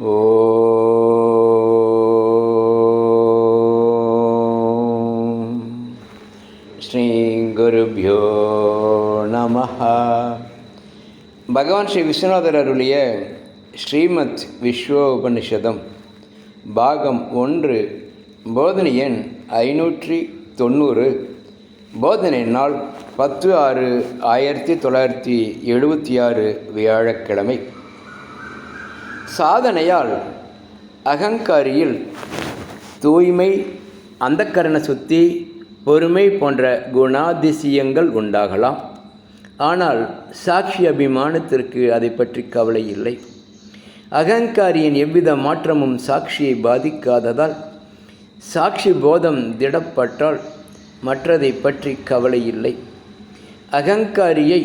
ஓ ஸ்ரீ குருபியோ நம பகவான் ஸ்ரீ விஸ்வநாதர் அருளிய ஸ்ரீமத் விஸ்வ உபனிஷதம் பாகம் ஒன்று போதனை எண் ஐநூற்றி தொண்ணூறு போதனை நாள் பத்து ஆறு ஆயிரத்தி தொள்ளாயிரத்தி எழுபத்தி ஆறு வியாழக்கிழமை. சாதனையால் அகங்காரியில் தூய்மை அந்தக்கரண சுத்தி பொறுமை போன்ற குணாதிசயங்கள் உண்டாகலாம். ஆனால் சாட்சி அபிமானத்திற்கு அதை பற்றி கவலை இல்லை. அகங்காரியின் எவ்வித மாற்றமும் சாட்சியை பாதிக்காததால் சாட்சி போதம் திடப்பட்டால் மற்றதை பற்றி கவலை இல்லை. அகங்காரியை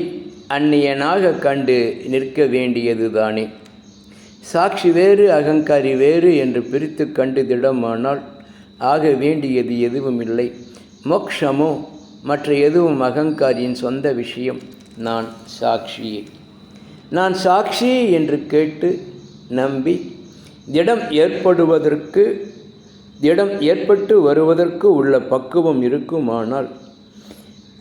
அந்நியனாக கண்டு நிற்க வேண்டியதுதானே. சாட்சி வேறு அகங்காரி வேறு என்று பிரித்து கண்டு திடமானால் ஆக வேண்டியது எதுவும் இல்லை. மோக்ஷமோ மற்ற எதுவும் அகங்காரியின் சொந்த விஷயம். நான் சாட்சியே நான் சாட்சி என்று கேட்டு நம்பி திடம் ஏற்படுவதற்கு திடம் ஏற்பட்டு வருவதற்கு உள்ள பக்குவம் இருக்குமானால்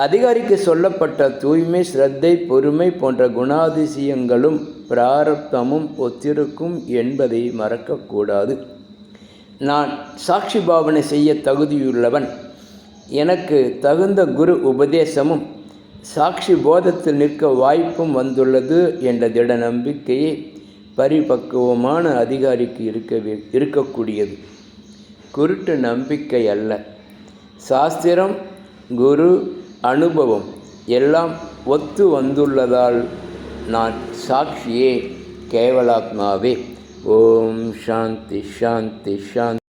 அதிகாரிக்கு சொல்லப்பட்ட தூய்மை சிரத்தை பொறுமை போன்ற குணாதிசயங்களும் பிராரப்தமும் ஒத்திருக்கும் என்பதை மறக்கக்கூடாது. நான் சாட்சி பாவனை செய்ய தகுதியுள்ளவன். எனக்கு தகுந்த குரு உபதேசமும் சாட்சி போதத்தில் நிற்க வாய்ப்பும் வந்துள்ளது என்ற திட நம்பிக்கையே பரிபக்குவமான அதிகாரிக்கு இருக்க இருக்கக்கூடியது. குருட்டு நம்பிக்கை அல்ல சாஸ்திரம் குரு அனுபவம் எல்லாம் ஒத்து வந்துள்ளதால் நான் சாட்சியே கேவலாத்மாவே. ஓம் சாந்தி சாந்தி சாந்தி.